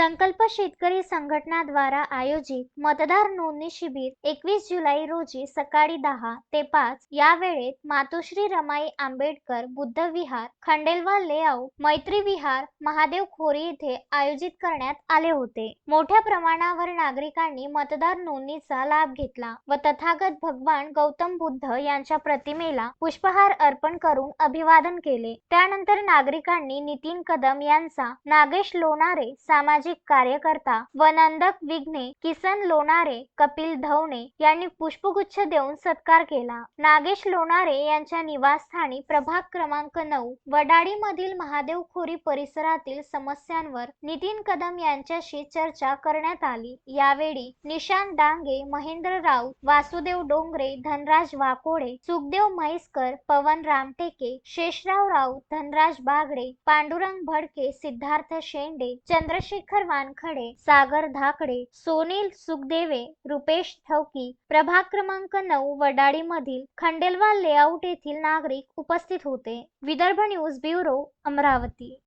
संकल्प शेतकरी संघटनाद्वारा आयोजित मतदार नोंदणी शिबिर एकवीस जुलै रोजी सकाळी दहा ते पाच या वेळेत मातोश्री रमाई आंबेडकर बुद्ध विहार खंडेलवाल लेआउट मैत्री विहार महादेव खोरी येथे आयोजित करण्यात आले होते. मोठ्या प्रमाणावर नागरिकांनी मतदार नोंदणीचा लाभ घेतला व तथागत भगवान गौतम बुद्ध यांच्या प्रतिमेला पुष्पहार अर्पण करून अभिवादन केले. त्यानंतर नागरिकांनी नितीन कदम यांचा नागेश लोणारे सामाजिक कार्यकर्ता व नंदक विघ्ने किसन लोणारे कपिल धवणे यांनी पुष्पगुच्छ देऊन सत्कार केला. नागेश लोणारे यांच्या निवासस्थानी प्रभाग क्रमांक नऊ वडाळीमधील महादेव खोरी परिसरातील समस्यांवर नितीन कदम यांच्याशी चर्चा करण्यात आली. यावेळी निशांत डांगे महेंद्र राऊत वासुदेव डोंगरे धनराज वाकोडे सुखदेव म्हैसकर पवन रामटेके शेषराव राऊत धनराज बागडे पांडुरंग भडके सिद्धार्थ शेंडे चंद्रशेखर वानखडे सागर धाकडे सोनील सुखदेवे रुपेश ठवकी प्रभाग क्रमांक नऊ वडाळी मधील खंडेलवाल लेआउट येथील नागरिक उपस्थित होते. Vidarbha news bureau Amravati.